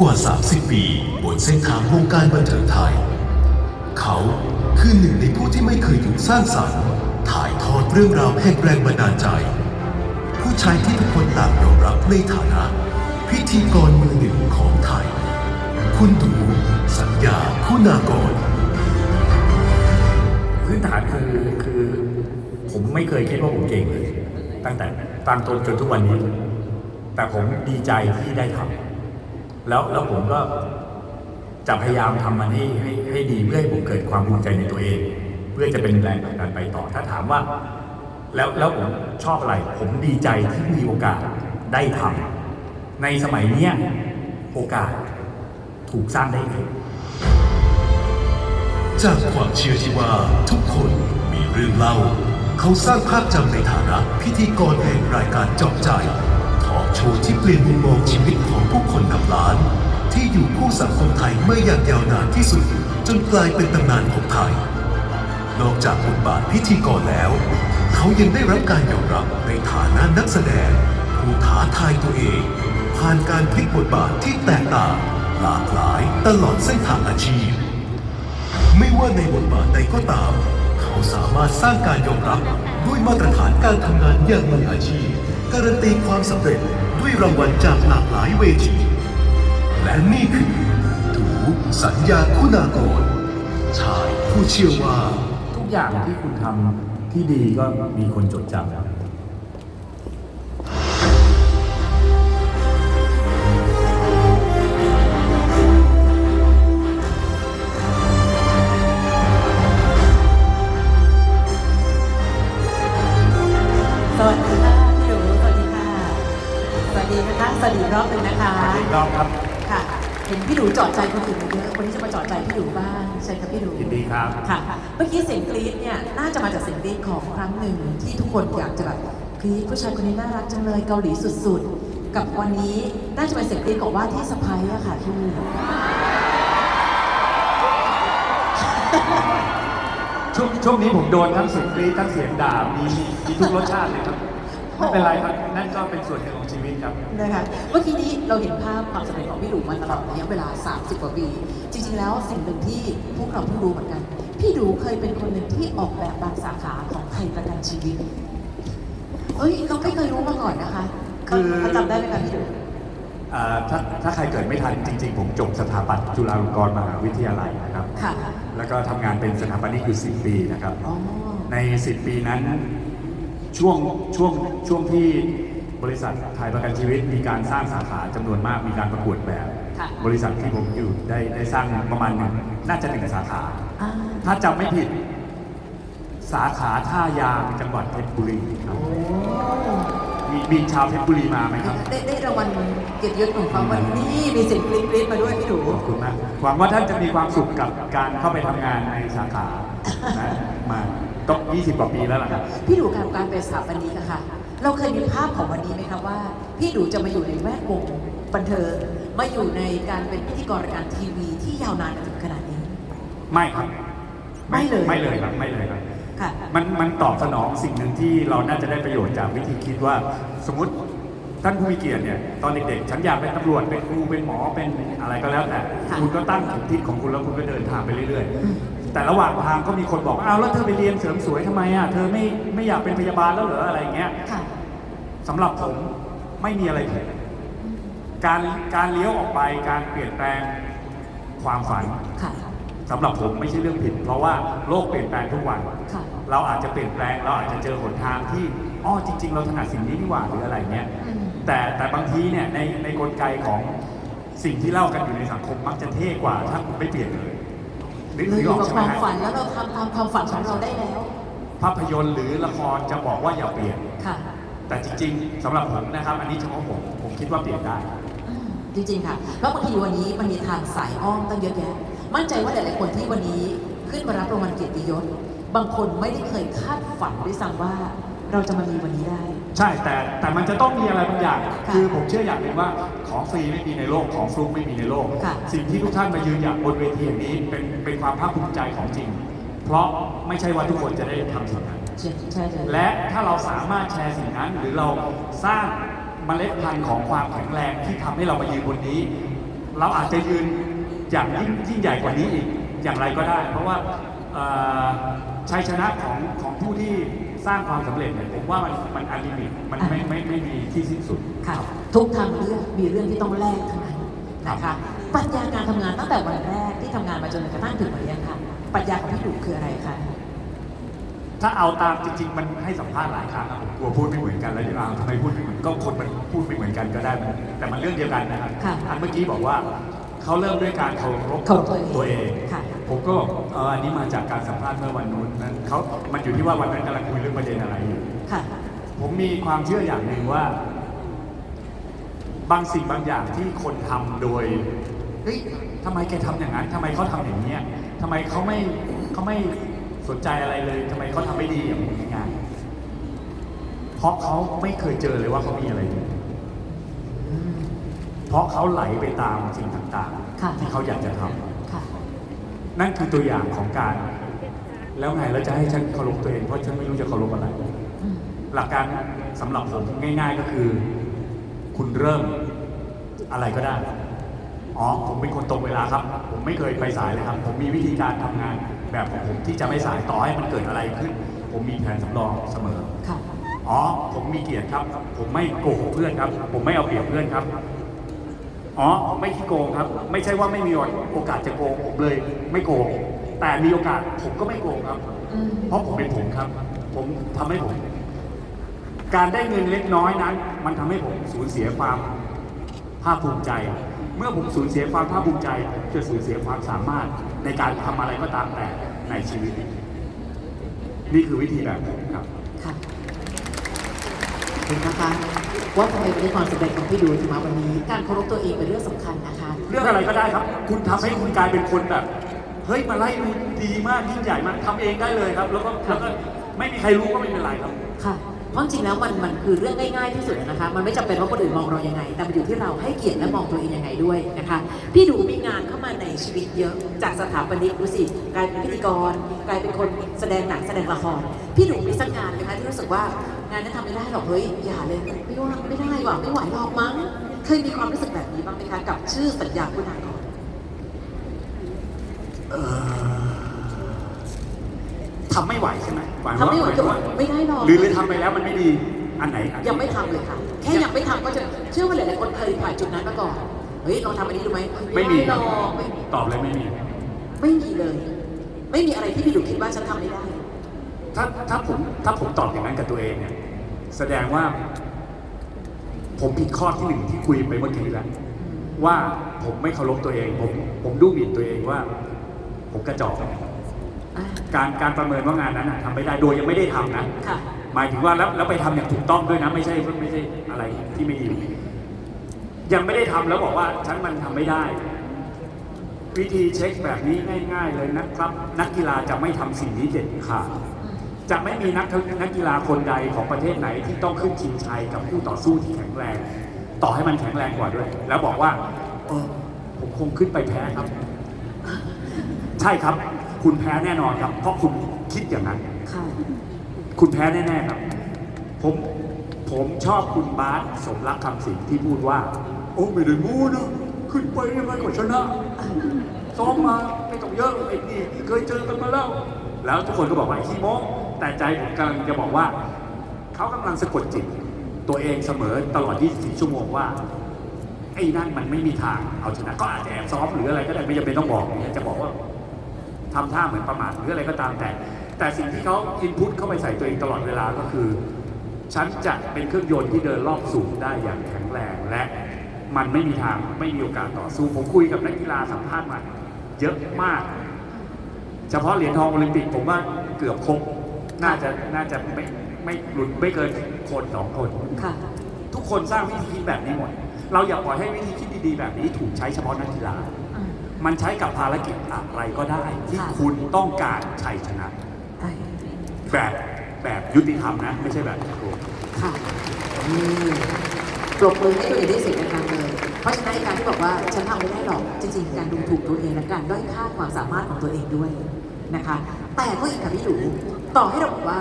กว่า 30 ปีบนเส้นทางวงการบันเทิงไทย เขาคือหนึ่งในผู้ที่ไม่เคยหยุดสร้างสรรค์ ถ่ายทอดเรื่องราวแห่งแรงบันดาลใจ ผู้ชายที่ทุกคนต่างยอมรับในฐานะ พิธีกรมือหนึ่งของไทย คุณดูสัญญาคุณากร พื้นฐานคือคือผมไม่เคยคิดว่าผมเก่งเลย ตั้งแต่ตั้งต้นจนทุกวันนี้ แต่ผมดีใจที่ได้ทำ แล้วแล้วผมก็จะพยายามทำมันให้ให้ให้ดีเพื่อให้ผมเกิดความภูมิใจในตัวเอง เพื่อจะเป็นแรงผลักดันไปต่อถ้าถามว่า แล้วแล้วผมชอบอะไร ผมดีใจที่มีโอกาสได้ทำในสมัยเนี้ยโอกาสถูกสร้างได้เองจากความเชื่อที่ว่าทุกคนมีเรื่องเล่า เขาสร้างภาพจำในฐานะพิธีกรแห่งรายการจอบใจ โชว์ที่เปลี่ยนมุมมองชีวิตของผู้คนนับล้าน ที่อยู่คู่สังคมไทยเมาอย่างยาวนานที่สุด จนกลายเป็นตำนานของไทย นอกจากบทบาทพิธีกรแล้ว เขายังได้รับการยอมรับในฐานะนักแสดง ผู้ท้าทายตัวเอง ผ่านการพลิกบทบาทที่แตกต่าง หลากหลายตลอดเส้นทางอาชีพ ไม่ว่าในบทบาทใดก็ตาม เขาสามารถสร้างการยอมรับด้วยมาตรฐานการทำงานอย่างมืออาชีพการันตีความสำเร็จ ด้วยรางวัลจากหลากหลายเวที และนี่คือถูสัญญาคุณากรชายผู้เชื่อว่า ทุกอย่างที่คุณทำที่ดีก็มีคนจดจำ เมื่อกี้เสียงกรี๊ดเนี่ยน่าจะมาจากเสียงกรี๊ดของครั้งหนึ่งที่ทุกคนอยากจะแบบกรี๊ดผู้ชายคนนี้น่ารักจังเลยเกาหลีสุดๆ กับวันนี้น่าจะเป็นเสียงกรี๊ดของว่าที่สะพ้ายอะค่ะพี่ช่วงช่วงนี้ผมโดนทั้งเสียงกรี๊ดทั้งเสียงด่ามีมีทุกรสชาติเลยครับไม่เป็นไรครับนั่นก็เป็นส่วนหนึ่งของชีวิตครับ นะคะเมื่อกี้นี้เราเห็นภาพความสำเร็จของพี่ดูมาตลอดระยะเวลา 30 กว่าปี จริง ๆ แล้วสิ่งหนึ่งที่พวกเราเพิ่งรู้เหมือนกัน พี่ดูเคยเป็นคนหนึ่งที่ออกแบบบางสาขาของไทยประกันชีวิต เอ้ยเราไม่เคยรู้มาก่อนนะคะคือเขาจำได้ไหมคะพี่ดู อ่าถ้าถ้าใครเกิดไม่ทันจริงๆ ผมจบสถาปัตย์จุฬาลงกรณ์มหาวิทยาลัยนะครับ ค่ะ แล้วก็ทำงานเป็นสถาปนิกอยู่ 10 ปีนะครับ อ๋อ ใน 10 ปีนั้นช่วงช่วงช่วงที่บริษัทไทยประกันชีวิตมีการสร้างสาขาจำนวนมากมีการประกวดแบบ ค่ะบริษัทที่ผมอยู่ได้ได้สร้างประมาณหนึ่งน่าจะหนึ่งสาขา อ่าถ้าจำไม่ผิด สาขาท่ายางจังหวัดเพชรบุรีครับโอ้มีมีชาวเพชรบุรีมาไหมครับ ได้ได้รางวัลเกียรติยศของเขาวันนี้มีเสียงกรี๊ดกรี๊ดมาด้วยพี่ดูขอบคุณมากหวังว่าท่านจะมีความสุขกับการเข้าไปทำงานในสาขานะมาต้อง20 กว่าปีแล้วล่ะครับ พี่ดูการการเป็นสถาปนิกอะค่ะ เราเคยมีภาพของวันนี้ไหมคะว่า พี่ดูจะมาอยู่ในแวดวงบันเทิง มาอยู่ในการเป็นพิธีกรรายการทีวีที่ยาวนานมาถึงขนาดนี้ ไม่ครับ ไม่เลย ไม่เลยครับไม่เลยครับ ค่ะ มันมันตอบสนองสิ่งหนึ่งที่เราน่าจะได้ประโยชน์จากวิธีคิดว่า สมมติท่านผู้มีเกียรติเนี่ยตอนเด็กๆฉันอยากเป็นตำรวจเป็นครูเป็นหมอเป็นอะไรก็แล้วแต่ค่ะคุณก็ตั้งเข็มทิศของคุณแล้วคุณก็เดินทางไปเรื่อยอืม ๆ แต่ระหว่างทางก็มีคนบอกอ้าวแล้วเธอไปเรียนเสริมสวยทำไมอะเธอไม่ไม่อยากเป็นพยาบาลแล้วเหรออะไรอย่างเงี้ย ค่ะ สำหรับผมไม่มีอะไรผิด การการเลี้ยวออกไปการเปลี่ยนแปลงความฝันค่ะ สำหรับผมไม่ใช่เรื่องผิด เพราะว่าโลกเปลี่ยนแปลงทุกวัน ค่ะ เราอาจจะเปลี่ยนแปลงเราอาจจะเจอหนทางที่อ้อจริง ๆ เราถนัดสิ่งนี้นี่หว่าหรืออะไรเงี้ยอืม แต่แต่บางทีเนี่ยในในกลไกของสิ่งที่เล่ากันอยู่ในสังคมมักจะเท่กว่าถ้าคุณไม่เปลี่ยนเลยนึกเราถึองยู่ออกกับใช่คไหมวามฮะ ฝันแล้วเราทำตามความฝันของเราได้แล้ว ภาพยนตร์หรือละครจะบอกว่าอย่าเปลี่ยน ค่ะ แต่จริงๆสำหรับผมนะครับ อันนี้เฉพาะผมผมคิดว่าเปลี่ยนได้อืม จริงๆค่ะเพราะบางทีวันนี้มันมีทางสายอ้อมตั้งเยอะแยะ มั่นใจว่าหลายๆคนที่วันนี้ขึ้นมารับรางวัลเกียรติยศ บางคนไม่ได้เคยคาดฝันด้วยซ้ำว่า เราจะมามีวันนี้ได้ ใช่แต่แต่มันจะต้องมีอะไรบางอย่าง ค่ะคือผมเชื่ออย่างหนึ่งว่าของฟรีไม่มีในโลกของฟลุกไม่มีในโลก ค่ะ สิ่งที่ทุกท่านมายืนอย่างบนเวทีอย่างนี้เป็นเป็นความภาคภูมิใจของจริง เพราะไม่ใช่ว่าทุกคนจะได้ทำสิ่งนั้น ใช่ใช่เลยและถ้าเราสามารถแชร์สิ่งนั้นหรือเราสร้าง เมล็ดพันธุ์ของความแข็งแรงที่ทำให้เรามายืนบนนี้ เราอาจจะยืนอย่างยิ่งยิ่งใหญ่กว่านี้อีกอย่างไรก็ได้ เพราะว่าชัยชนะของของผู้ที่สร้างความสำเร็จเนี่ยผมว่ามันมันอันลิมิตมันไม่ไม่ไม่มีที่สิ้นสุดค่ะทุกทางเลือกมีเรื่องที่ต้องแลกทั้งนั้นนะคะปรัชญาการทำงานตั้งแต่วันแรกที่ทำงานมาจนกระทั่งถึงวันนี้ค่ะปรัชญาของพี่ดุคืออะไรคะ ถ้าเอาตามจริง ๆ มันให้สัมภาษณ์หลายครั้งอะผมกลัวพูดไม่เหมือนกันแล้วจะเอาทำไมพูดไม่เหมือนก็คนมันพูดไม่เหมือนกันก็ได้มันแต่มันเรื่องเดียวกันนะครับค่ะอันเมื่อกี้บอกว่าเขาเริ่มด้วยการเคารพเคารพตัวเองตัวเอง ค่ะ ผมก็บอกเอออันนี้มาจากการสัมภาษณ์เมื่อวันนู้นนั้นเขามันอยู่ที่ว่าวันนั้นกำลังคุยเรื่องประเด็นอะไรอยู่ ค่ะ ผมมีความเชื่ออย่างหนึ่งว่า บางสิ่งบางอย่างที่คนทำโดยเฮ้ยทำไมแกทำอย่างนั้นทำไมเขาทำอย่างเนี้ยทำไมเขาไม่เขาไม่ สนใจอะไรเลยทำไมเขาทำไม่ดีอย่างนี้งาน เพราะเขาไม่เคยเจอเลยว่าเขามีอะไรดีเพราะเขาไหลไปตามสิ่งต่างค่ะๆที่เขาอยากจะทำค่ะนั่นคือตัวอย่างของการ แล้วไงแล้วจะให้ฉันเคารพตัวเองเพราะฉันไม่รู้จะเคารพอะไรอืมหลักการสำหรับผมง่าย ๆก็คือ คุณเริ่มอะไรก็ได้ อ๋อ ผมเป็นคนตรงเวลาครับ ผมไม่เคยไปสายเลยครับ ผมมีวิธีการทำงาน แบบของผมที่จะไม่สายต่อให้มันเกิดอะไรขึ้น ผมมีแผนสำรองเสมอ ค่ะ อ๋อ ผมมีเกียรติครับ ผมไม่โกหกเพื่อนครับ ผมไม่เอาเปรียบเพื่อนครับ อ๋อผมไม่ขี้โกงครับ ไม่ใช่ว่าไม่มีโอกาสจะโกงผมเลย ไม่โกง แต่มีโอกาสผมก็ไม่โกงครับ อืม เพราะผมเป็นผมครับ ผมทำให้ผม การได้เงินเล็กน้อยนั้น มันทำให้ผมสูญเสียความภาคภูมิใจ เมื่อผมสูญเสียความภาคภูมิใจผมจะสูญเสียความสามารถในการทำอะไรก็ตามแต่ในชีวิต นี่คือวิธีแบบผมครับค่ะเห็นนะคะว่าทำไมวันนี้ความสำเร็จของพี่ดูถึงมาวันนี้ การเคารพตัวเองเป็นเรื่องสำคัญนะคะ เรื่องอะไรก็ได้ครับ คุณทำให้คุณกลายเป็นคนแบบเฮ้ยมาไล่ดูดีมากยิ่งใหญ่มากทำเองได้เลยครับ แล้วก็แล้วก็ไม่มีใครรู้ก็ไม่เป็นไรครับค่ะเพ ราะจริงแล้วมันมันคือเรื่องง่ายๆที่สุดนะคะ มันไม่จำเป็นว่าคนอื่นมองเรายังไง แต่มันอยู่ที่เราให้เกียรติและมองตัวเองยังไงด้วยนะคะ พี่ดูมีงานเข้ามาในชีวิตเยอะ จากสถาปนิกดูสิกลายเป็นพิธีกร กลายเป็นคนแสดงหนังแสดงละคร พี่ดูมีสักงานไหมคะที่รู้สึกว่างานนี้นทำไม่ได้หรอกเฮ้ยอย่าเลยไม่ว่าไม่ได้หรอกไม่ไหวหรอกมั้ง เคยมีความรู้สึกแบบนี้บ้างไหมคะกับชื่อสัญญาคุณากร ทำไม่ไหวใช่ไหมายทำไม่ไหวายถึงว่าไม่ได้หรอกหรือหรือทำไปแล้วมันไม่ดีอันไหนอันยังไม่ทำเลยค่ะแค่ยังไม่ทำก็จะเชื่อว่าหลายๆคนเคยผ่านจุดนั้นมาก่อนเฮ้ยลองทำอันนี้ดูไหมไม่มีหรอกไม่ตอบเลยไม่มี ไม่มีเลย ไม่มีอะไรที่พี่ดูคิดว่าฉันทำไม่ได้ ถ้าถ้าผมถ้าผมตอบอย่างนั้นกับตัวเองเนี่ยแสดงว่า ผมผิดข้อที่หนึ่งที่คุยไปเมื่อกี้แล้วว่าผมไม่เคารพตัวเอง ผมผมดูหมิ่นตัวเองว่า ผมกระจอกอะ การการประเมินว่างานนั้นนะทำไม่ได้โดยยังไม่ได้ทำนะ ค่ะ หมายถึงว่าแล้วแล้วไปทำอย่างถูกต้องด้วยนะไม่ใช่ไม่ใช่อะไรที่ไม่ดียังไม่ได้ทำแล้วบอกว่าฉันมันทำไม่ได้ วิธีเช็คแบบนี้ง่าย ๆ เลยนะครับ นักกีฬาจะไม่ทำสิ่งนี้เด็ดขาดจะไม่มีนักนักกีฬาคนใดของประเทศไหนที่ต้องขึ้นชิงชัยกับผู้ต่อสู้ที่แข็งแรง ต่อให้มันแข็งแรงกว่าด้วย แล้วบอกว่าเออผมคงขึ้นไปแพ้ครับ ใช่ครับ คุณแพ้แน่นอนครับ เพราะคุณคิดอย่างนั้น ค่ะ คุณแพ้แน่ๆครับ ผมผมชอบคุณบาสสมรักคำสิงที่พูดว่า โอ้ไม่ได้มูนะขึ้นไปยังไงก็ชนะซ้อมมาไม่ต้องเยอะไอ้นี่เคยเจอกันมาแล้ว แล้วทุกคนก็บอกว่าไอ้ขี้โม้แต่ใจผมกำลังจะบอกว่า เขากำลังสะกดจิต ตัวเองเสมอตลอด 24 ชั่วโมงว่า ไอ้นั่นมันไม่มีทางเอาชนะ ก็อาจจะแอบซ้อมหรืออะไรก็ได้ไม่จำเป็นต้องบอกอย่างเงี้ยจะบอกว่า ทำท่าเหมือนประมาทหรืออะไรก็ตามแต่ แต่สิ่งที่เขาอินพุตเข้าไปใส่ตัวเองตลอดเวลาก็คือ ฉันจะเป็นเครื่องยนต์ที่เดินรอบสูงได้อย่างแข็งแรงและมันไม่มีทางไม่มีโอกาสต่อสู้ผมคุยกับนักกีฬาสัมภาษณ์มาเยอะมาก เฉพาะเหรียญทองโอลิมปิกผมว่าเกือบครบน่าจะน่าจะไม่ไม่หลุดไม่เกินคนสองคนค่ะทุกคนสร้างวิธีคิดแบบนี้หมดเราอย่าปล่อยให้วิธีคิดดีๆแบบนี้ถูกใช้เฉพาะนักกีฬาอื มมันใช้กับภารกิจอะไรก็ได้ ที่ค่ะคุณต้องการชัยชนะใช่แบบแบบยุติธรรมนะ ไม่ใช่แบบโกงค่ะอืมปรบมือให้ตัวเองได้เสียงดังๆเลย เพราะฉะนั้นไอ้การที่บอกว่าฉันทำไม่ได้หรอก จริงๆ การดูถูกตัวเองและการด้อยค่าความสามารถของตัวเองด้วยนะคะ แต่ก็อีกค่ะพี่หลูต่อให้เราบอกว่า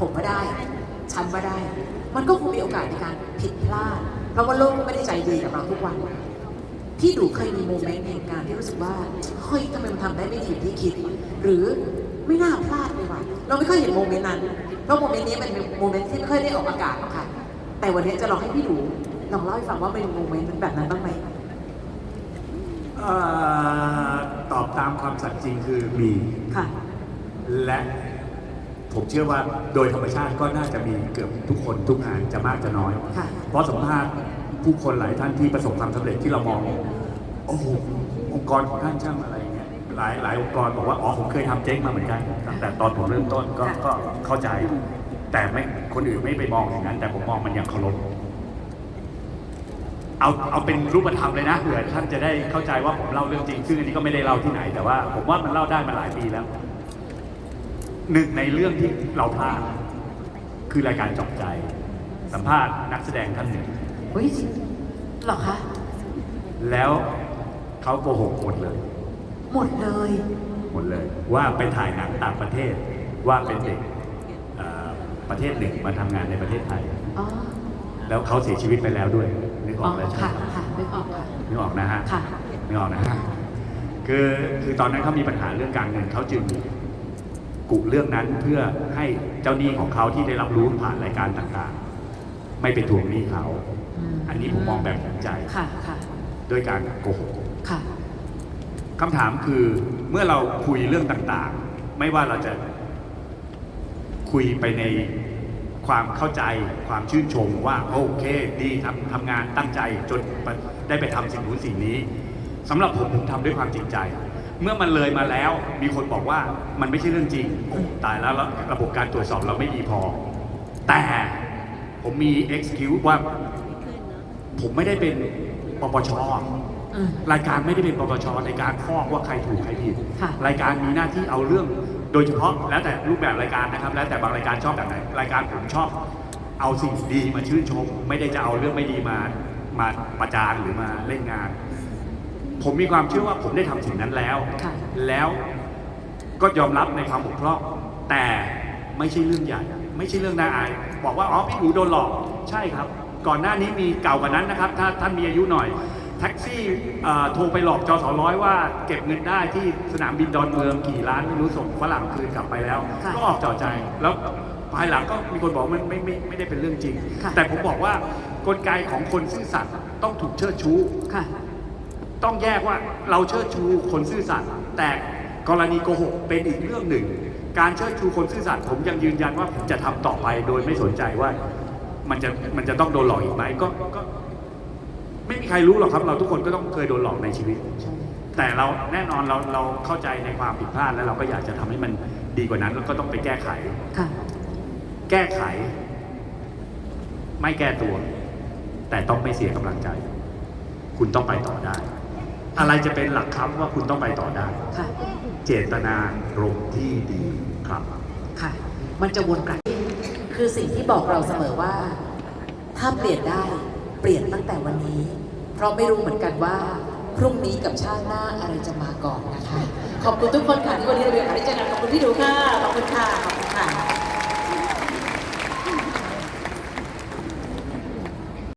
ผมว่าได้ ฉันว่าได้ มันก็คงมีโอกาสในการผิดพลาด เพราะว่าโลกไม่ได้ใจดีกับเราทุกวัน พี่ดูเคยมีโมเมนต์เหตุการณ์ที่รู้สึกว่าเฮ้ยทำไมมันทำได้ไม่ดีอย่างที่คิด หรือไม่น่าพลาดเลยว่ะเราไม่ค่อยเห็นโมเมนต์นั้นเพราะโมเมนต์นี้มันเป็นโมเมนต์ที่ไม่ค่อยได้ออกอากาศหรอกค่ะ แต่วันนี้จะลองให้พี่ดูลองเล่าให้ฟังว่าเป็นโมเมนต์แบบนั้นบ้างไหมเอ่อตอบตามความสัตย์จริงคือมี ค่ะ และผมเชื่อว่าโดยธรรมชาติก็น่าจะมีเกือบทุกคนทุกงานจะมากจะน้อย ค่ะ เพราะสัมภาษณ์ ผู้คนหลายท่านที่ประสบความสำเร็จที่เรามองโอ้โหองค์กรของท่านช่างอะไรเงี้ยหลายหลายองค์กรบอกว่าอ๋อผมเคยทำเจ๊งมาเหมือนกันตั้งแต่ตอนผมเริ่มต้นก็ค่ะก็เข้าใจ แต่ไม่คนอื่นไม่ไปมองอย่างนั้น แต่ผมมองมันอย่างเคารพเอาเอาเป็นรูปธรรมเลยนะเผื่อท่านจะได้เข้าใจว่าผมเล่าเรื่องจริง ซึ่งอันนี้ก็ไม่ได้เล่าที่ไหนแต่ว่า ผมว่ามันเล่าได้มาหลายปีแล้วหนึ่งในเรื่องที่เราพลาดคือรายการเจอบใจ สัมภาษณ์นักแสดงท่านหนึ่งเฮ้ยจริงเหรอคะ แล้วเขาโกหกหมดเลย หมดเลย หมดเลย ว่าไปถ่ายหนังต่างประเทศ ว่าเป็นเด็กเอ่อประเทศหนึ่งมาทำงานในประเทศไทย อ๋อ แล้วเขาเสียชีวิตไปแล้วด้วยนึกออ๋ออกแล้วใช่ไหมค่ะครับ ค่ะนึกออกค่ะ นึกออกนะฮะค่ะนึกออกนะฮะ คือคือตอนนั้นเขามีปัญหาเรื่องการเงินเขาจึงกุเรื่องนั้นเพื่อให้เจ้าหนี้ของเขาที่ได้รับรู้ผ่านรายการต่างๆ ไม่ไปทวงหนี้เขาม อันนี้ผมมองแบบเห็นใจค่ะค่ะด้วยการโกหกค่ะคำถามคือเมื่อเราคุยเรื่องต่างๆ ไม่ว่าเราจะคุยไปในความเข้าใจความชื่นชมว่าโอเคดีทำทำงานตั้งใจจนได้ไปทำสิ่งนู้นสิ่งนี้สำหรับผมผมทำด้วยความจริงใจ เมื่อมันเลยมาแล้วมีคนบอกว่ามันไม่ใช่เรื่องจริงโอ้ตายแล้วแล้วระบบการตรวจสอบเราไม่ดีพอ แต่ผมมี excuse ว่า ผมไม่ได้เป็นปปชอืม รายการไม่ได้เป็นปปชในการฟอกว่าใครถูกใครผิด ค่ะ รายการมีหน้าที่เอาเรื่อง โดยเฉพาะแล้วแต่รูปแบบรายการนะครับ แล้วแต่บางรายการชอบแบบไหนรายการผมชอบ เอาสิ่งดีมาชื่นชม ไม่ได้จะเอาเรื่องไม่ดีมามาประจานหรือมาเล่นงาน ผมมีความเชื่อว่าผมได้ทำสิ่งนั้นแล้ว ค่ะ แล้วก็ยอมรับในความบกพร่องแต่ไม่ใช่เรื่องใหญ่ ไม่ใช่เรื่องน่าอาย บอกว่าอ๋อพี่หนูโดนหลอกใช่ครับ ก่อนหน้านี้มีเก่ากว่านั้นนะครับ ถ้าท่านมีอายุหน่อย แท็กซี่เอ่อโทรไปหลอกจอสอร้อยว่าเก็บเงินได้ที่สนามบินดอนเมืองกี่ล้านไม่รู้ส่งฝรั่งคืนกลับไปแล้วค่ะก็ออกจอใจแล้วภายหลังก็มีคนบอกว่ามันไม่ไม่ไม่ได้เป็นเรื่องจริงค่ะแต่ผมบอกว่ากลไกของคนซื่อสัตย์ต้องถูกเชิดชูค่ะต้องแยกว่าเราเชิดชูคนซื่อสัตย์แต่กรณีโกหกเป็นอีกเรื่องหนึ่ง การเชิดชูคนซื่อสัตย์ผมยังยืนยันว่าผมจะทำต่อไปโดยไม่สนใจว่า มันจะมันจะต้องโดนหลอกอีกไหมก็ก็ ไม่มีใครรู้หรอกครับ เราทุกคนก็ต้องเคยโดนหลอกในชีวิต แต่เราแน่นอนเราเราเข้าใจในความผิดพลาดแล้วเราก็อยากจะทำให้มันดีกว่านั้นแล้วก็ต้องไปแก้ไข ค่ะ แก้ไข ไม่แก้ตัว แต่ต้องไม่เสียกำลังใจ คุณต้องไปต่อได้ อะไรจะเป็นหลักครับว่าคุณต้องไปต่อได้ ค่ะ เจตนารมณ์ที่ดีครับ ค่ะ มันจะวนกลับ คือสิ่งที่บอกเราเสมอว่า ถ้าเปลี่ยนได้เปลี่ยนตั้งแต่วันนี้ เพราะไม่รู้เหมือนกันว่า พรุ่งนี้กับชาติหน้าอะไรจะมาก่อนนะคะ ขอบคุณทุกคนค่ะที่วันนี้เราเรียนได้เจอกันขอบคุณที่ดูค่ะขอบคุณค่ะ